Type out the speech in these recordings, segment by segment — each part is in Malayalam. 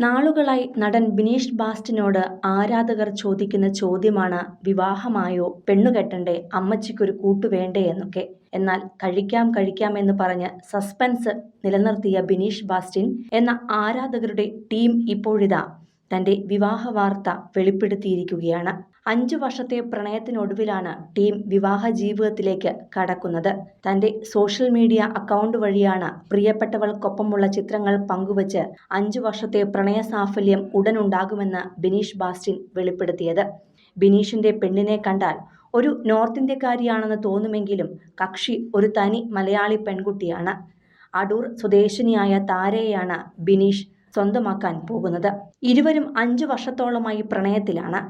നാളുകളായി നടൻ ബിനീഷ് ബാസ്റ്റിനോട് ആരാധകർ ചോദിക്കുന്ന ചോദ്യമാണ് വിവാഹമായോ? പെണ്ണുകെട്ടണ്ടേ? അമ്മച്ചിക്കൊരു കൂട്ടു വേണ്ടേ? എന്നൊക്കെ. എന്നാൽ കഴിക്കാം കഴിക്കാം എന്ന് പറഞ്ഞ് സസ്പെൻസ് നിലനിർത്തിയ ബിനീഷ് ബാസ്റ്റിൻ എന്ന ആരാധകരുടെ ടീം ഇപ്പോഴിതാ തന്റെ വിവാഹ വാർത്ത വെളിപ്പെടുത്തിയിരിക്കുകയാണ്. അഞ്ചു വർഷത്തെ പ്രണയത്തിനൊടുവിലാണ് ടീം വിവാഹ ജീവിതത്തിലേക്ക് കടക്കുന്നത്. തന്റെ സോഷ്യൽ മീഡിയ അക്കൗണ്ട് വഴിയാണ് പ്രിയപ്പെട്ടവൾക്കൊപ്പമുള്ള ചിത്രങ്ങൾ പങ്കുവച്ച് അഞ്ചു വർഷത്തെ പ്രണയ സാഫല്യം ഉടനുണ്ടാകുമെന്ന് ബിനീഷ് ബാസ്റ്റിൻ വെളിപ്പെടുത്തിയത്. ബിനീഷിന്റെ പെണ്ണിനെ കണ്ടാൽ ഒരു നോർത്ത് ഇന്ത്യക്കാരിയാണെന്ന് തോന്നുമെങ്കിലും കക്ഷി ഒരു തനി മലയാളി പെൺകുട്ടിയാണ്. അടൂർ സ്വദേശിനിയായ താരയെയാണ് ബിനീഷ് സ്വന്തമാക്കാൻ പോകുന്നത്. ഇരുവരും അഞ്ചു വർഷത്തോളമായി പ്രണയത്തിലാണ്.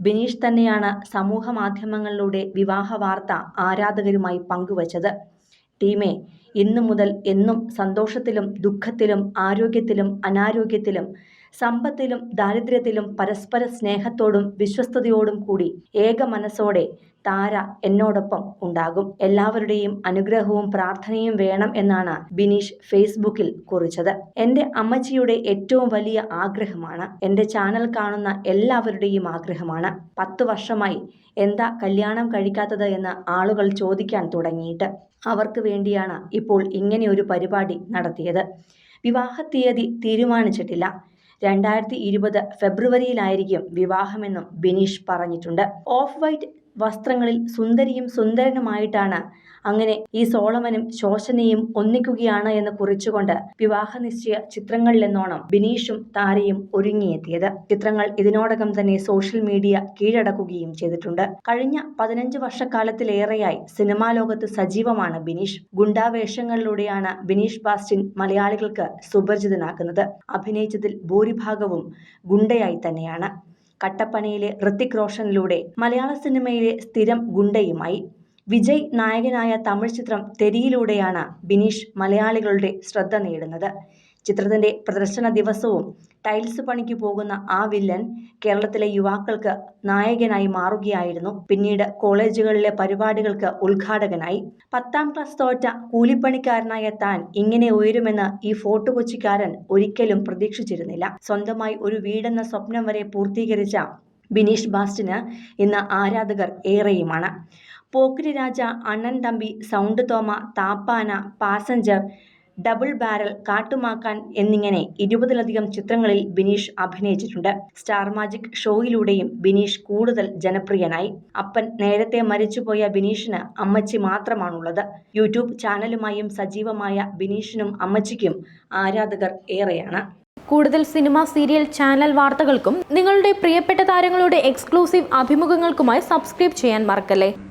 ബിനീഷ് തന്നെയാണ് സമൂഹ മാധ്യമങ്ങളിലൂടെ വിവാഹ വാർത്ത ആരാധകരുമായി പങ്കുവച്ചത്. ടീമെ ഇന്നു മുതൽ എന്നും സന്തോഷത്തിലും ദുഃഖത്തിലും ആരോഗ്യത്തിലും അനാരോഗ്യത്തിലും സമ്പത്തിലും ദാരിദ്ര്യത്തിലും പരസ്പര സ്നേഹത്തോടും വിശ്വസ്തയോടും കൂടി ഏക മനസ്സോടെ താര എന്നോടൊപ്പം ഉണ്ടാകും. എല്ലാവരുടെയും അനുഗ്രഹവും പ്രാർത്ഥനയും വേണം എന്നാണ് ബിനീഷ് ഫേസ്ബുക്കിൽ കുറിച്ചത്. എന്റെ അമ്മച്ചിയുടെ ഏറ്റവും വലിയ ആഗ്രഹമാണ് എന്റെ ചാനൽ കാണുന്ന എല്ലാവരുടെയും ആഗ്രഹമാണ്. പത്ത് വർഷമായി എന്താ കല്യാണം കഴിക്കാത്തത് എന്ന് ആളുകൾ ചോദിക്കാൻ തുടങ്ങിയിട്ട്. അവർക്ക് വേണ്ടിയാണ് ഇപ്പോൾ ഇങ്ങനെയൊരു പരിപാടി നടത്തിയത്. വിവാഹ തീയതി തീരുമാനിച്ചിട്ടില്ല. രണ്ടായിരത്തി ഇരുപത് ഫെബ്രുവരിയിലായിരിക്കും വിവാഹമെന്നും ബിനീഷ് പറഞ്ഞിട്ടുണ്ട്. ഓഫ് വൈറ്റ് വസ്ത്രങ്ങളിൽ സുന്ദരിയും സുന്ദരനുമായിട്ടാണ്. അങ്ങനെ ഈ സോളമനും ശോശനയും ഒന്നിക്കുകയാണ് എന്ന് കുറിച്ചുകൊണ്ട് വിവാഹ നിശ്ചയ ചിത്രങ്ങളിലെന്നോണം ബിനീഷും താരയും ഒരുങ്ങിയെത്തിയത്. ചിത്രങ്ങൾ ഇതിനോടകം തന്നെ സോഷ്യൽ മീഡിയ കീഴടക്കുകയും ചെയ്തിട്ടുണ്ട്. കഴിഞ്ഞ പതിനഞ്ച് വർഷക്കാലത്തിലേറെയായി സിനിമാ ലോകത്ത് സജീവമാണ് ബിനീഷ്. ഗുണ്ടാവേഷങ്ങളിലൂടെയാണ് ബിനീഷ് ബാസ്റ്റിൻ മലയാളികൾക്ക് സുപരിചിതനാക്കുന്നത്. അഭിനയിച്ചതിൽ ഭൂരിഭാഗവും ഗുണ്ടയായി തന്നെയാണ്. കട്ടപ്പനയിലെ ഋത്തിക് റോഷനിലൂടെ മലയാള സിനിമയിലെ സ്ഥിരം ഗുണ്ടയുമായി. വിജയ് നായകനായ തമിഴ് ചിത്രം തെരിയിലൂടെയാണ് ബിനീഷ് മലയാളികളുടെ ശ്രദ്ധ നേടുന്നത്. ചിത്രത്തിന്റെ പ്രദർശന ദിവസവും ടൈൽസ് പണിക്ക് പോകുന്ന ആ വില്ലൻ കേരളത്തിലെ യുവാക്കൾക്ക് നായകനായി മാറുകയായിരുന്നു. പിന്നീട് കോളേജുകളിലെ പരിപാടികൾക്ക് ഉദ്ഘാടകനായി. പത്താം ക്ലാസ് തോറ്റ കൂലിപ്പണിക്കാരനായ താൻ ഇങ്ങനെ ഉയരുമെന്ന് ഈ ഫോർട്ട് കൊച്ചിക്കാരൻ ഒരിക്കലും പ്രതീക്ഷിച്ചിരുന്നില്ല. സ്വന്തമായി ഒരു വീടെന്ന സ്വപ്നം വരെ പൂർത്തീകരിച്ച ബിനീഷ് ബാസ്റ്റിന് ഇന്ന് ആരാധകർ ഏറെയുമാണ്. Pokkiri Raja Annan Thampi Sound Thoma Thappana Passenger Double Barrel Kattumakkan എന്നിങ്ങനെ ഇരുപതിലധികം ചിത്രങ്ങളിൽ ബിനീഷ് അഭിനയിച്ചിട്ടുണ്ട്. സ്റ്റാർ മാജിക് ഷോയിലൂടെയും ബിനീഷ് കൂടുതൽ ജനപ്രിയനായി. അപ്പൻ നേരത്തെ മരിച്ചുപോയ ബിനീഷിന് അമ്മച്ചി മാത്രമാണുള്ളത്. യൂട്യൂബ് ചാനലുമായും സജീവമായ ബിനീഷിനും അമ്മച്ചിക്കും ആരാധകർ ഏറെയാണ്. കൂടുതൽ സിനിമ സീരിയൽ ചാനൽ വാർത്തകൾക്കും നിങ്ങളുടെ പ്രിയപ്പെട്ട താരങ്ങളുടെ എക്സ്ക്ലൂസീവ് അഭിമുഖങ്ങൾക്കുമായി സബ്സ്ക്രൈബ് ചെയ്യാൻ മറക്കല്ലേ?